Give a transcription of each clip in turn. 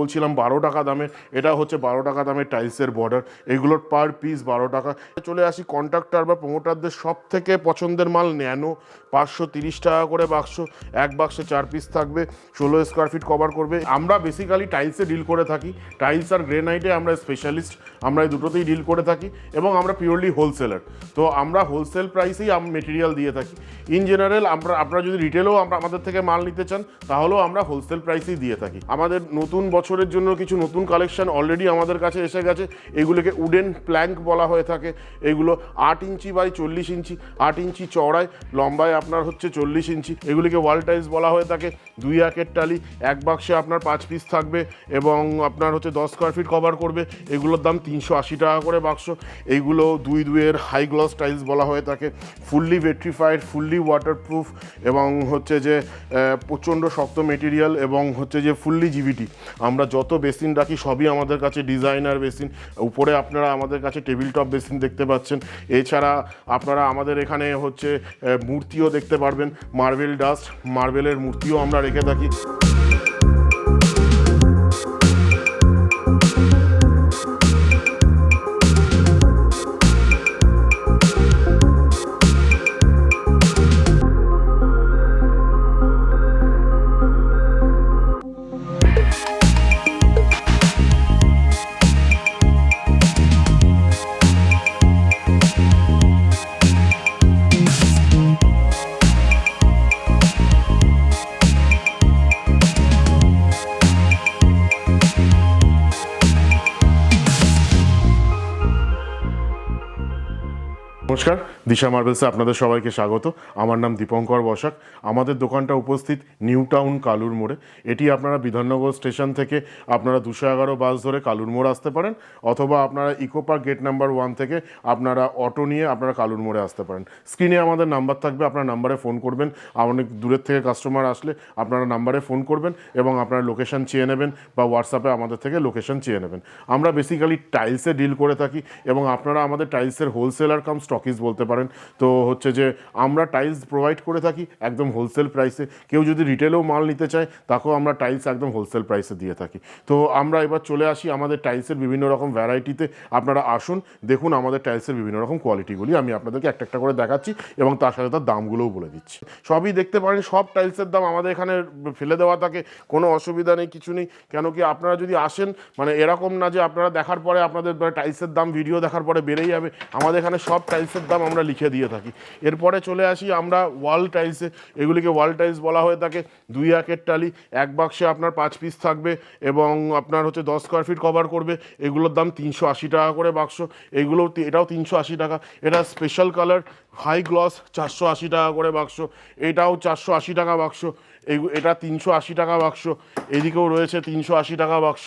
বলছিলাম বারো টাকা দামের এটা হচ্ছে বারো টাকা দামের টাইলসের বর্ডার এগুলোর পার পিস বারো টাকা। চলে আসি কন্ট্রাক্টর বা প্রমোটারদের সব থেকে পছন্দের মাল ন্যানো। পাঁচশো তিরিশ টাকা করে বাক্স এক বাক্সে চার পিস থাকবে, ষোলো স্কোয়ার ফিট কভার করবে। আমরা বেসিক্যালি টাইলসে ডিল করে থাকি। টাইলস আর গ্রেনাইটে আমরা স্পেশালিস্ট আমরা এই দুটোতেই ডিল করে থাকি এবং আমরা পিওরলি হোলসেলার তো আমরা হোলসেল প্রাইসেই মেটেরিয়াল দিয়ে থাকি। ইন জেনারেল আমরা, আপনারা যদি রিটেলেও আমরা আমাদের থেকে মাল নিতে চান, তাহলেও আমরা হোলসেল প্রাইসেই দিয়ে থাকি। আমাদের নতুন বছরের জন্য কিছু নতুন কালেকশন অলরেডি আমাদের কাছে এসে গেছে। এগুলোকে উডেন প্ল্যাঙ্ক বলা হয়ে থাকে। এগুলো আট ইঞ্চি বাই চল্লিশ ইঞ্চি, আট ইঞ্চি চওড়ায়, লম্বায় আপনার হচ্ছে চল্লিশ ইঞ্চি। এগুলিকে ওয়াল টাইলস বলা হয়ে থাকে। দুই একের টালি, এক বাক্সে আপনার পাঁচ পিস থাকবে এবং আপনার হচ্ছে দশ স্কোয়ার ফিট কভার করবে। এগুলোর দাম তিনশো আশি টাকা করে বাক্স এইগুলো দুই দুইয়ের হাই গ্লস টাইলস বলা হয়ে থাকে। ফুললি ভেট্রিফাইড ফুললি ওয়াটারপ্রুফ এবং হচ্ছে যে প্রচণ্ড শক্ত মেটেরিয়াল এবং হচ্ছে যে ফুললি জিবিটি আমরা যত বেসিন রাখি, সবই আমাদের কাছে ডিজাইনার বেসিন। উপরে আপনারা আমাদের কাছে টেবিল টপ বেসিন দেখতে পাচ্ছেন। এছাড়া আপনারা আমাদের এখানে হচ্ছে মূর্তিও দেখতে পারবেন। মার্বেল ডাস্ট, মার্বেলের মূর্তিও আমরা রেখে থাকি। নমস্কার, দিশা মার্বেলসে আপনাদের সবাইকে স্বাগত। আমার নাম দীপঙ্কর বসাক। আমাদের দোকানটা উপস্থিত নিউ টাউন কালুর মোড়ে। এটি আপনারা বিধাননগর স্টেশন থেকে আপনারা দুশো এগারো বাস ধরে কালুর মোড় আসতে পারেন, অথবা আপনারা eco park gate number one থেকে আপনারা অটো নিয়ে আপনারা কালুর মোড়ে আসতে পারেন। স্ক্রিনে আমাদের নাম্বার থাকবে, আপনার নাম্বারে ফোন করবেন। অনেক দূরের থেকে কাস্টমার আসলে আপনারা নাম্বারে ফোন করবেন এবং আপনার লোকেশন চেয়ে নেবেন বা হোয়াটসঅ্যাপে আমাদের থেকে লোকেশন চেয়ে নেবেন। আমরা বেসিক্যালি টাইলসে ডিল করে থাকি এবং আপনারা আমাদের টাইলসের হোলসেলার কাম স্টকিস বলতে পারেন। তো হচ্ছে যে আমরা টাইলস প্রোভাইড করে থাকি একদম হোলসেল প্রাইসে কেউ যদি রিটেলেও মাল নিতে চায়, তাকেও আমরা টাইলস একদম হোলসেল প্রাইসে দিয়ে থাকি। তো আমরা এবার চলে আসি আমাদের টাইলসের বিভিন্ন রকম ভ্যারাইটিতে আপনারা আসুন, দেখুন আমাদের টাইলসের বিভিন্ন রকম কোয়ালিটিগুলি আমি আপনাদেরকে একটা একটা করে দেখাচ্ছি এবং তার সাথে তার দামগুলোও বলে দিচ্ছি। সবই দেখতে পারেন, সব টাইলসের দাম আমাদের এখানে ফেলে দেওয়া থাকে। কোনো অসুবিধা নেই, কিছু নেই। কেন কি আপনারা যদি আসেন মানে এরকম না যে আপনারা দেখার পরে আপনাদের টাইলসের দাম ভিডিও দেখার পরে বেড়েই যাবে। আমাদের এখানে সব টাইলসের দাম আমরা লিখে দিয়ে থাকি। এরপরে চলে আসি আমরা ওয়াল টাইলসে। এগুলিকে ওয়াল টাইলস বলা হয়ে থাকে। দুই একের টালি, এক বাক্সে আপনার পাঁচ পিস থাকবে এবং আপনার হচ্ছে দশ স্কোয়ার ফিট কভার করবে। এগুলোর দাম তিনশো আশি টাকা করে বাক্স। এগুলো এটাও তিনশো আশি টাকা। এটা স্পেশাল কালার হাই গ্লস চারশো আশি টাকা করে বাক্স। এটাও চারশো আশি টাকা বাক্স। এটা তিনশো আশি টাকা বাক্স। এদিকেও রয়েছে তিনশো আশি টাকা বাক্স।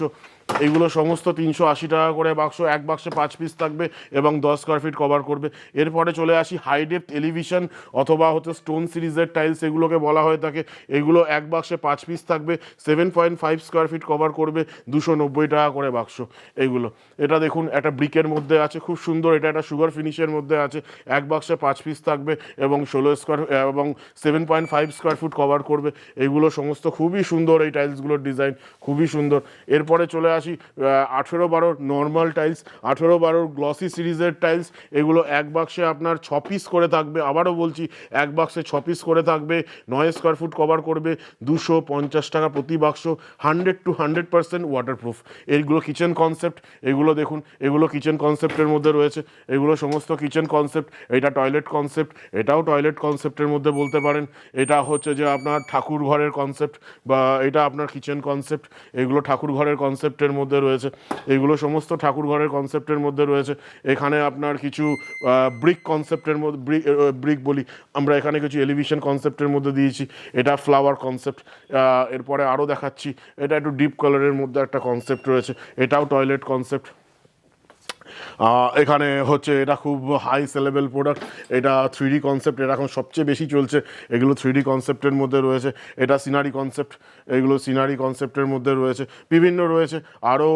এগুলো সমস্ত তিনশো আশি টাকা করে বাক্স, এক বাক্সে পাঁচ পিস থাকবে এবং দশ স্কোয়ার ফিট কভার করবে। এরপরে চলে আসি হাই ডেপথ এলিভিশন অথবা হচ্ছে স্টোন সিরিজের টাইলস এগুলোকে বলা হয়ে থাকে। এগুলো এক বাক্সে পাঁচ পিস থাকবে seven point five square feet cover করবে, দুশো নব্বই টাকা করে বাক্স এইগুলো এটা দেখুন, একটা ব্রিকের মধ্যে আছে, খুব সুন্দর, এটা একটা সুগার ফিনিশের মধ্যে আছে। এক বাক্সে পাঁচ পিস থাকবে এবং ষোলো স্কোয়ার এবং seven point five square foot cover করবে। এগুলো সমস্ত খুবই সুন্দর এই টাইলসগুলোর ডিজাইন খুবই সুন্দর। এরপরে চলে আসি আঠেরো বারোর নর্মাল টাইলস আঠেরো বারোর গ্লসি সিরিজের টাইলস এগুলো এক বাক্সে আপনার ছ পিস করে থাকবে। আবারও বলছি, এক বাক্সে ছ পিস করে থাকবে, নয় স্কোয়ার ফুট কভার করবে, দুশো পঞ্চাশ টাকা প্রতি বাক্স hundred two hundred percent waterproof এইগুলো কিচেন কনসেপ্ট এগুলো দেখুন, এগুলো কিচেন কনসেপ্টের মধ্যে রয়েছে। এগুলো সমস্ত কিচেন কনসেপ্ট এটা টয়লেট কনসেপ্ট এটাও টয়লেট কনসেপ্টের মধ্যে বলতে পারেন। এটা হচ্ছে যে আপনার ঠাকুর ঘরের কনসেপ্ট বা এটা আপনার কিচেন কনসেপ্ট এগুলো ঠাকুর ঘরের কনসেপ্টের মধ্যে রয়েছে। এগুলো সমস্ত ঠাকুর ঘরের কনসেপ্টের মধ্যে রয়েছে। এখানে আপনার কিছু ব্রিক কনসেপ্টের মধ্যে ব্রিক বলি, আমরা এখানে কিছু এলিভিশন কনসেপ্টের মধ্যে দিয়েছি। এটা ফ্লাওয়ার কনসেপ্ট এরপরে আরও দেখাচ্ছি। এটা একটু ডিপ কালারের মধ্যে একটা কনসেপ্ট রয়েছে। এটাও টয়লেট কনসেপ্ট এখানে হচ্ছে এটা খুব হাই সেলেবেল প্রোডাক্ট এটা থ্রি ডি কনসেপ্ট এটা এখন সবচেয়ে বেশি চলছে। এগুলো থ্রি ডি কনসেপ্টের মধ্যে রয়েছে। এটা সিনারি কনসেপ্ট এগুলো সিনারি কনসেপ্টের মধ্যে রয়েছে। বিভিন্ন রয়েছে। আরও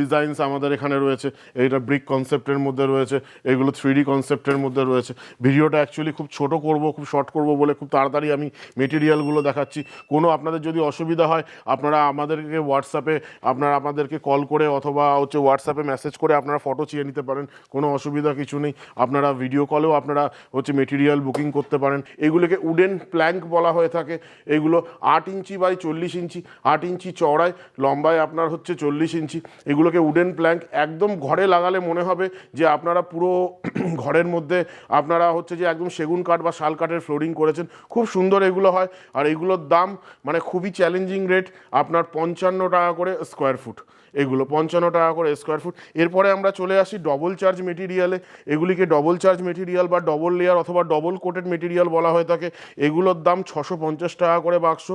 ডিজাইনস আমাদের এখানে রয়েছে। এটা ব্রিক কনসেপ্টের মধ্যে রয়েছে। এগুলো থ্রি ডি কনসেপ্টের মধ্যে রয়েছে। ভিডিওটা অ্যাকচুয়ালি খুব ছোট করব, খুব শর্ট করব বলে খুব তাড়াতাড়ি আমি মেটেরিয়ালগুলো দেখাচ্ছি। কোনো আপনাদের যদি অসুবিধা হয়, আপনারা আমাদেরকে হোয়াটসঅ্যাপে আপনারা আমাদেরকে কল করে অথবা হচ্ছে হোয়াটসঅ্যাপে মেসেজ করে আপনারা ফটো চেয়ে নিতে পারেন, কোনো অসুবিধা কিছু নেই। আপনারা ভিডিও কলেও আপনারা হচ্ছে মেটেরিয়াল বুকিং করতে পারেন। এগুলোকে উডেন প্ল্যাঙ্ক বলা হয়ে থাকে। এগুলো আট ইঞ্চি বাই চল্লিশ ইঞ্চি, আট ইঞ্চি চওড়ায়, লম্বায় আপনার হচ্ছে চল্লিশ ইঞ্চি। এগুলোকে উডেন প্ল্যাঙ্ক একদম ঘরে লাগালে মনে হবে যে আপনারা পুরো ঘরের মধ্যে আপনারা হচ্ছে যে একদম সেগুন কাঠ বা শাল কাঠের ফ্লোরিং করেছেন। খুব সুন্দর এগুলো হয়। আর এগুলোর দাম মানে খুবই চ্যালেঞ্জিং রেট আপনার পঞ্চান্ন টাকা করে স্কোয়ার ফুট এগুলো পঞ্চান্ন টাকা করে স্কোয়ার ফুট এরপরে আমরা চলে আসি ডবল চার্জ মেটেরিয়ালে এগুলিকে ডবল চার্জ মেটেরিয়াল বা ডবল লেয়ার অথবা ডবল কোটেড মেটেরিয়াল বলা হয়ে থাকে। এগুলোর দাম ছশো পঞ্চাশ টাকা করে বাক্স।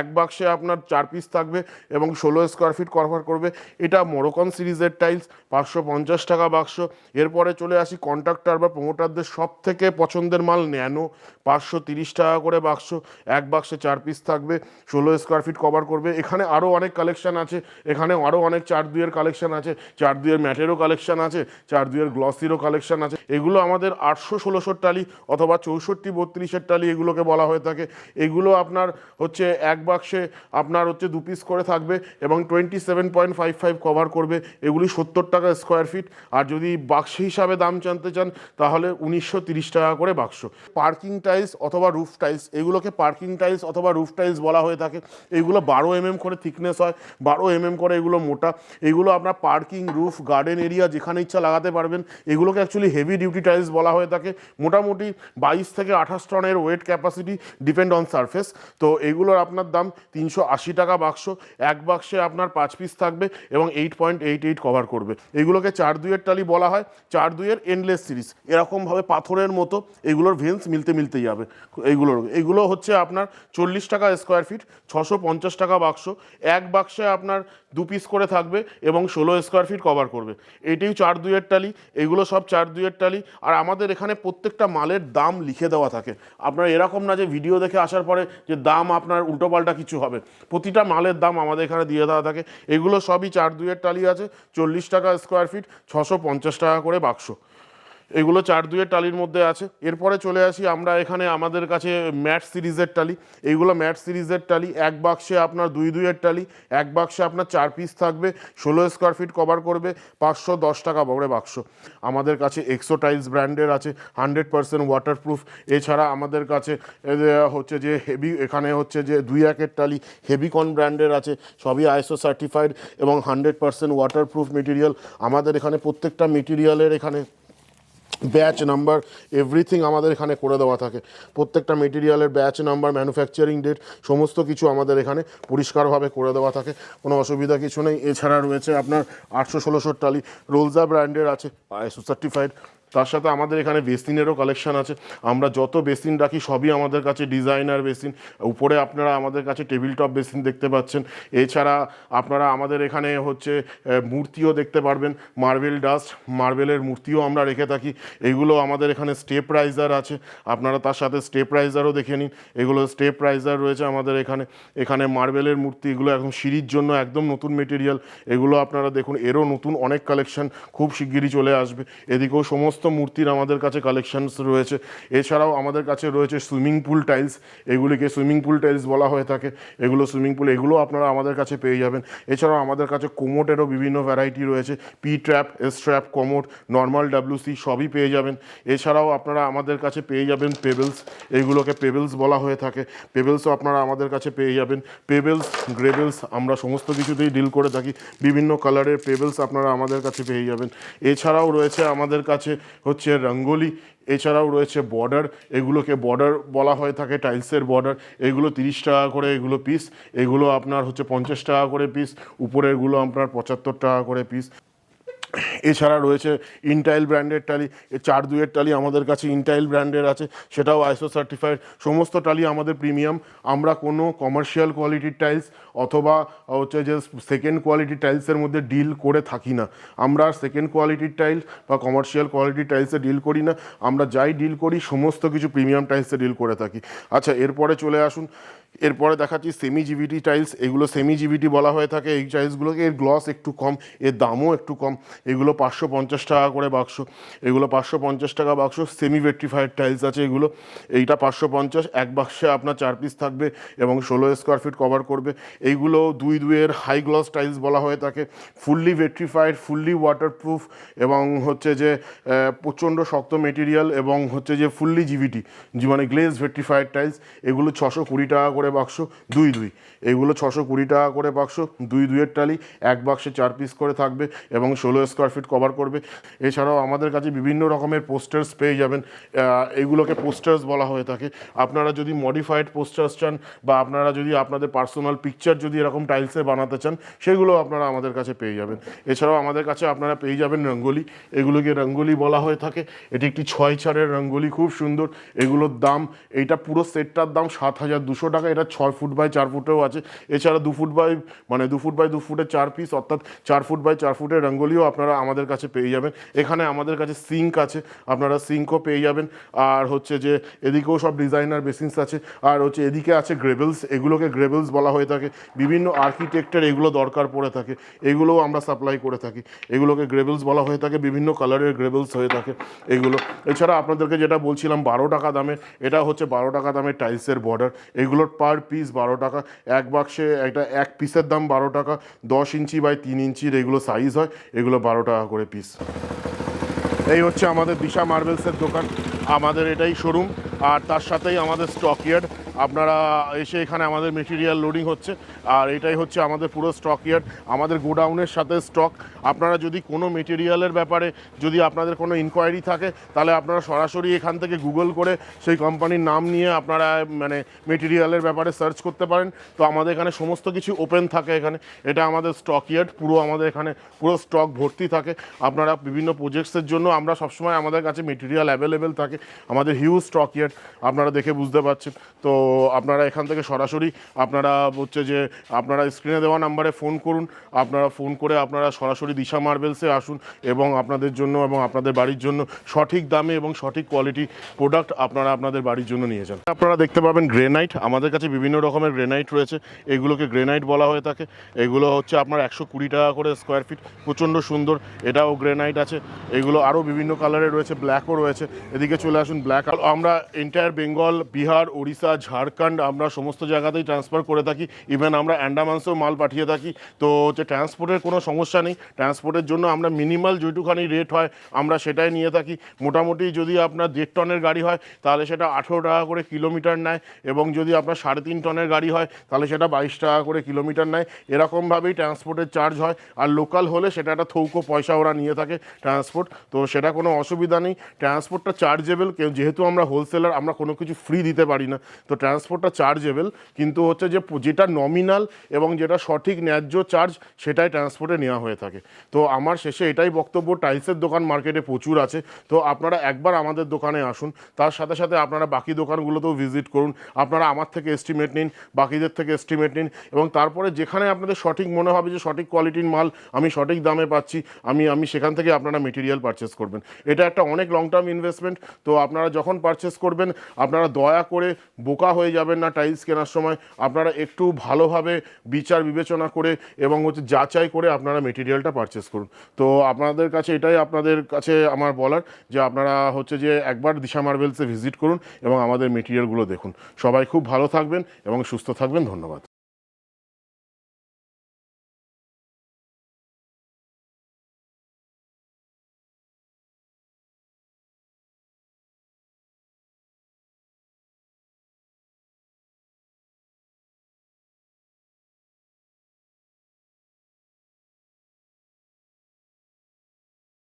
এক বাক্সে আপনার চার পিস থাকবে এবং ষোলো স্কোয়ার ফিট কভার করবে। এটা মোরকন সিরিজের টাইলস পাঁচশো পঞ্চাশ টাকা বাক্স। এরপরে চলে আসি কন্ট্রাক্টর বা প্রমোটারদের সব থেকে পছন্দের মাল ন্যানো, পাঁচশো তিরিশ টাকা করে বাক্স। এক বাক্সে চার পিস থাকবে, ষোলো স্কোয়ার ফিট কভার করবে। এখানে আরও অনেক কালেকশান আছে। এখানে আরও অনেক চার দুইয়ের কালেকশন আছে চার দুইয়ের ম্যাটেরও কালেকশন আছে চার দুইয়ের গ্লসিরও কালেকশন আছে। এগুলো আমাদের আটশো ষোলোশোর টালি অথবা চৌষট্টি বত্রিশের টালি এগুলোকে বলা হয়ে থাকে। এগুলো আপনার হচ্ছে এক বাক্সে আপনার হচ্ছে দু পিস করে থাকবে এবং twenty seven point five five cover করবে। এগুলি সত্তর টাকা স্কোয়ার ফিট আর যদি বাক্স হিসাবে দাম জানতে চান, তাহলে উনিশশো তিরিশ টাকা করে বাক্স পার্কিং টাইলস অথবা রুফ টাইলস এগুলোকে পার্কিং টাইলস অথবা রুফ টাইলস বলা হয়ে থাকে। এগুলো বারো এমএম করে থিকনেস হয়। বারো এমএম করে এগুলো মোটা এগুলো আপনার পার্কিং রুফ, গার্ডেন এরিয়া যেখানে ইচ্ছা লাগাতে পারবেন, এগুলোকে অ্যাকচুয়ালি হেভি ডিউটি টাইলস বলা হয়ে থাকে। মোটামুটি বাইশ থেকে আঠাশ টনের weight capacity depend on surface তো এগুলোর আপনার দাম তিনশো আশি টাকা বাক্স, এক বাক্সে আপনার পাঁচ পিস থাকবে এবং eight point eight eight cover করবে। এগুলোকে চার দুইয়ের টালি বলা হয়, চার দুইয়ের এন্ডলেস সিরিজ এরকমভাবে পাথরের মতো এগুলোর ভেন্স মিলতে মিলতে যাবে। এইগুলোর এগুলো হচ্ছে আপনার চল্লিশ টাকা স্কোয়ার ফিট ছশো পঞ্চাশ টাকা বাক্স। এক বাক্সে আপনার দু পিস করে থাকবে এবং ষোলো স্কোয়ার ফিট কভার করবে। এটিও চার দুইয়ের টালি এগুলো সব চার দুইয়ের টালি আর আমাদের এখানে প্রত্যেকটা মালের দাম লিখে দেওয়া থাকে। আপনার এরকম না যে ভিডিও দেখে আসার পরে যে দাম আপনার উল্টোপাল্টা কিছু হবে। প্রতিটা মালের দাম আমাদের এখানে দিয়ে দেওয়া থাকে। এগুলো সবই চার দুইয়ের টালি আছে, চল্লিশ টাকা স্কোয়ার ফিট ছশো পঞ্চাশ টাকা করে বাক্স। এগুলো চার দুয়ের টালির মধ্যে আছে। এরপরে চলে আসি আমরা এখানে আমাদের কাছে ম্যাট সিরিজের টালি। এইগুলো ম্যাট সিরিজের টালি, এক বাক্সে আপনার দুই দুইয়ের টালি, এক বাক্সে আপনার চার পিস থাকবে, ষোলো স্কোয়ার ফিট কভার করবে, পাঁচশো দশ টাকা বড়ে বাক্স। আমাদের কাছে এক্সো টাইলস ব্র্যান্ডের আছে হান্ড্রেড পার্সেন্ট ওয়াটারপ্রুফ এছাড়া আমাদের কাছে হচ্ছে যে হেভি এখানে হচ্ছে যে দুই একের টালি হেভিকন ব্র্যান্ডের আছে, সবই আইসো সার্টিফাইড এবং হান্ড্রেড পার্সেন্ট ওয়াটারপ্রুফ মেটেরিয়াল আমাদের এখানে প্রত্যেকটা মেটেরিয়ালের এখানে ব্যাচ নাম্বার এভরিথিং আমাদের এখানে করে দেওয়া থাকে। প্রত্যেকটা মেটেরিয়ালের ব্যাচ নাম্বার ম্যানুফ্যাকচারিং ডেট সমস্ত কিছু আমাদের এখানে পরিষ্কারভাবে করে দেওয়া থাকে। কোনো অসুবিধা কিছু নেই। এছাড়া রয়েছে আপনার আটশো ষোলোশোর টালি। রোলজা ব্র্যান্ডের আছে। আইএসও সার্টিফাইড তার সাথে আমাদের এখানে বেসিনেরও কালেকশন আছে। আমরা যত বেসিন রাখি, সবই আমাদের কাছে ডিজাইনার বেসিন। উপরে আপনারা আমাদের কাছে টেবিল টপ বেসিন দেখতে পাচ্ছেন। এছাড়া আপনারা আমাদের এখানে হচ্ছে মূর্তিও দেখতে পারবেন। মার্বেল ডাস্ট মার্বেলের মূর্তিও আমরা রেখে থাকি। এগুলো আমাদের এখানে স্টেপ রাইজার আছে। আপনারা তার সাথে স্টেপ রাইজারও দেখে নিন। এগুলো স্টেপ রাইজার রয়েছে আমাদের এখানে। এখানে মার্বেলের মূর্তি, এগুলো এখন সিঁড়ির জন্য একদম নতুন মেটেরিয়াল এগুলো আপনারা দেখুন, এরও নতুন অনেক কালেকশন খুব শিগগিরই চলে আসবে। এদিকেও সমস্ত মূর্তির আমাদের কাছে কালেকশনস রয়েছে। এছাড়াও আমাদের কাছে রয়েছে সুইমিং পুল টাইলস এগুলিকে সুইমিং পুল টাইলস বলা হয়ে থাকে। এগুলো সুইমিং পুল এগুলো আপনারা আমাদের কাছে পেয়ে যাবেন। এছাড়াও আমাদের কাছে কোমোটেরও বিভিন্ন ভ্যারাইটি রয়েছে। P trap S trap commode normal WC সবই পেয়ে যাবেন। এছাড়াও আপনারা আমাদের কাছে পেয়ে যাবেন পেবেলস এগুলোকে পেবেলস বলা হয়ে থাকে। পেবেলসও আপনারা আমাদের কাছে পেয়ে যাবেন। পেবেলস গ্রেবেলস আমরা সমস্ত কিছুতেই ডিল করে থাকি। বিভিন্ন কালারের পেবেলস আপনারা আমাদের কাছে পেয়ে যাবেন। এছাড়াও রয়েছে আমাদের কাছে হচ্ছে রঙ্গোলি, এছাড়াও রয়েছে বর্ডার, এগুলোকে বর্ডার বলা হয়ে থাকে, টাইলসের বর্ডার। এগুলো তিরিশ টাকা করে এগুলো পিস এগুলো আপনার হচ্ছে পঞ্চাশ টাকা করে পিস উপরেরগুলো আপনার পঁচাত্তর টাকা করে পিস এছাড়া রয়েছে ইনটাইল ব্র্যান্ডের টালি চার দুয়ের টালি আমাদের কাছে ইনটাইল ব্র্যান্ডের আছে, সেটাও আইসো সার্টিফাইড সমস্ত টালি আমাদের প্রিমিয়াম আমরা কোনো কমার্শিয়াল কোয়ালিটির টাইলস অথবা হচ্ছে যে সেকেন্ড কোয়ালিটির টাইলসের মধ্যে ডিল করে থাকি না। আমরা সেকেন্ড কোয়ালিটির টাইলস বা কমার্শিয়াল কোয়ালিটির টাইলসে ডিল করি না। আমরা যাই ডিল করি, সমস্ত কিছু প্রিমিয়াম টাইলসে ডিল করে থাকি। আচ্ছা এরপরে চলে আসুন। এরপরে দেখাচ্ছি সেমি জিভিটি টাইলস এগুলো সেমি জিভিটি বলা হয়ে থাকে। এই টাইলসগুলোকে এর গ্লস একটু কম, এর দামও একটু কম। এগুলো পাঁচশো পঞ্চাশ টাকা করে বাক্স। এগুলো পাঁচশো পঞ্চাশ টাকা বাক্স সেমি ভেট্রিফাইড টাইলস আছে এগুলো। এইটা পাঁচশো পঞ্চাশ, এক বাক্সে আপনার চার পিস থাকবে এবং ষোলো স্কোয়ার ফিট কভার করবে। এইগুলো দুই দুইয়ের হাই গ্লস টাইলস বলা হয়ে থাকে। ফুললি ভেট্রিফাইড ফুললি ওয়াটারপ্রুফ এবং হচ্ছে যে প্রচণ্ড শক্ত মেটেরিয়াল এবং হচ্ছে যে ফুললি জিভিটি মানে গ্লেজ ভেট্রিফাইড টাইলস এগুলো ছশো কুড়ি টাকা করে বাক্স, দুই দুই। এগুলো ছশো কুড়ি টাকা করে বাক্স, দুই দুইয়ের টালি, এক বাক্সে চার পিস করে থাকবে এবং ষোলো স্কোয়ার ফিট কভার করবে। এছাড়াও আমাদের কাছে বিভিন্ন রকমের পোস্টার্স পেয়ে যাবেন। এগুলোকে পোস্টার্স বলা হয়ে থাকে। আপনারা যদি মডিফাইড পোস্টার্স চান বা আপনারা যদি আপনাদের পার্সোনাল পিকচার যদি এরকম টাইলসে বানাতে চান সেগুলো আপনারা আমাদের কাছে পেয়ে যাবেন। এছাড়াও আমাদের কাছে আপনারা পেয়ে যাবেন রঙ্গোলি। এগুলোকে রঙ্গোলি বলা হয়ে থাকে। এটি একটি ছয় চারের রঙ্গোলি, খুব সুন্দর। এগুলোর দাম, এইটা পুরো সেটটার দাম সাত হাজার দুশো টাকা এটা ছয় ফুট বাই চার ফুটেও আছে। এছাড়া দু ফুট বাই মানে দু ফুট বাই দু ফুটের চার পিস অর্থাৎ চার ফুট বাই চার ফুটের রঙ্গোলিও আপনারা আমাদের কাছে পেয়ে যাবেন। এখানে আমাদের কাছে সিঙ্ক আছে, আপনারা সিঙ্কও পেয়ে যাবেন। আর হচ্ছে যে, এদিকেও সব ডিজাইনার বেসিনস আছে। আর হচ্ছে এদিকে আছে গ্রেভেলস এগুলোকে গ্রেভেলস বলা হয়ে থাকে। বিভিন্ন আর্কিটেক্টের এগুলো দরকার পড়ে থাকে, এগুলোও আমরা সাপ্লাই করে থাকি। এগুলোকে গ্রেভেলস বলা হয়ে থাকে, বিভিন্ন কালারের গ্রেভেলস হয়ে থাকে এগুলো। এছাড়া আপনাদেরকে যেটা বলছিলাম, বারো টাকা দামের এটা হচ্ছে বারো টাকা দামের টাইলসের বর্ডার এগুলোর পার পিস বারো টাকা। এক বাক্সে একটা এক পিসের দাম বারো টাকা। দশ ইঞ্চি বাই তিন ইঞ্চির এগুলো সাইজ হয়, এগুলো বারো টাকা করে পিস এই হচ্ছে আমাদের দিশা মার্বেলসের দোকান। আমাদের এটাই শোরুম আর তার সাথেই আমাদের স্টক ইয়ার্ড আপনারা এসে এখানে আমাদের মেটেরিয়াল লোডিং হচ্ছে, আর এটাই হচ্ছে আমাদের পুরো স্টক ইয়ার্ড আমাদের গোডাউনের সাথে স্টক আপনারা যদি কোনো মেটেরিয়ালের ব্যাপারে যদি আপনাদের কোনো ইনকোয়ারি থাকে, তাহলে আপনারা সরাসরি এখান থেকে গুগল করে সেই কোম্পানির নাম নিয়ে আপনারা মানে মেটেরিয়ালের ব্যাপারে সার্চ করতে পারেন। তো আমাদের এখানে সমস্ত কিছু ওপেন থাকে এখানে। এটা আমাদের স্টক ইয়ার্ড পুরো আমাদের এখানে পুরো স্টক ভর্তি থাকে। আপনারা বিভিন্ন প্রজেক্টসের জন্য আমরা সবসময় আমাদের কাছে মেটেরিয়াল অ্যাভেলেবেল থাকে। আমাদের হিউজ স্টক ইয়ার্ড আপনারা দেখে বুঝতে পারছেন। তো আপনারা এখান থেকে সরাসরি আপনারা হচ্ছে যে আপনারা স্ক্রিনে দেওয়া নাম্বারে ফোন করুন, আপনারা ফোন করে আপনারা সরাসরি দিশা মার্বেলসে আসুন এবং আপনাদের জন্য এবং আপনাদের বাড়ির জন্য সঠিক দামে এবং সঠিক কোয়ালিটি প্রোডাক্ট আপনারা আপনাদের বাড়ির জন্য নিয়ে যান। আপনারা দেখতে পাবেন গ্রেনাইট আমাদের কাছে বিভিন্ন রকমের গ্রেনাইট রয়েছে, এগুলোকে গ্রেনাইট বলা হয়ে থাকে, এগুলো হচ্ছে আপনার একশো কুড়ি টাকা করে স্কোয়ার ফিট প্রচণ্ড সুন্দর, এটাও গ্রেনাইট আছে, এগুলো আরও বিভিন্ন কালারের রয়েছে ব্ল্যাকও রয়েছে, এদিকে চলে আসুন ব্ল্যাক আমরা এন্টায়ার বেঙ্গল বিহার ওড়িশা ঝাড়খণ্ড আমরা সমস্ত জায়গাতেই ট্রান্সফার করে থাকি। ইভেন আমরা অ্যান্ডামানসেও মাল পাঠিয়ে থাকি। তো হচ্ছে ট্রান্সপোর্টের কোনো সমস্যা নেই। ট্রান্সপোর্টের জন্য আমরা মিনিমাল যেটুখানি রেট হয়, আমরা সেটাই নিয়ে থাকি। মোটামুটি যদি আপনার দেড় টনের গাড়ি হয়, তাহলে সেটা আঠেরো টাকা করে কিলোমিটার নেয় এবং যদি আপনার সাড়ে তিন টনের গাড়ি হয়, তাহলে সেটা বাইশ টাকা করে কিলোমিটার নেয়। এরকমভাবেই ট্রান্সপোর্টের চার্জ হয়। আর লোকাল হলে সেটা একটা থৌকো পয়সা ওরা নিয়ে থাকে ট্রান্সপোর্ট তো সেটা কোনো অসুবিধা নেই। ট্রান্সপোর্টটা চার্জেবল যেহেতু আমরা হোলসেলার আমরা কোনো কিছু ফ্রি দিতে পারি না। তো ট্রান্সপোর্টটা চার্জেবল কিন্তু হচ্ছে যে যেটা নমিনাল এবং যেটা সঠিক ন্যায্য চার্জ সেটাই ট্রান্সপোর্টে নেওয়া হয়ে থাকে। তো আমার শেষে এটাই বক্তব্য টাইলসের দোকান মার্কেটে প্রচুর আছে। তো আপনারা একবার আমাদের দোকানে আসুন, তার সাথে সাথে আপনারা বাকি দোকানগুলোতেও ভিজিট করুন, আপনারা আমার থেকে এস্টিমেট নিন, বাকিদের থেকে এস্টিমেট নিন, এবং তারপরে যেখানে আপনাদের সঠিক মনে হবে যে সঠিক কোয়ালিটির মাল, আমি সঠিক দামে পাচ্ছি, আমি আমি সেখান থেকে আপনারা মেটেরিয়াল পারচেস করবেন। এটা একটা অনেক লং টার্ম ইনভেস্টমেন্ট তো আপনারা যখন পারচেস করবেন, আপনারা দয়া করে বোকা হয়ে যাবেন না টাইলস কেনার সময়। আপনারা একটু ভালোভাবে বিচার বিবেচনা করে এবং হচ্ছে যাচাই করে আপনারা মেটেরিয়ালটা পারচেস করুন। তো আপনাদের কাছে এটাই আপনাদের কাছে আমার বলার যে আপনারা হচ্ছে যে একবার দিশা মার্বেলসে ভিজিট করুন এবং আমাদের মেটেরিয়ালগুলো দেখুন। সবাই খুব ভালো থাকবেন এবং সুস্থ থাকবেন। ধন্যবাদ।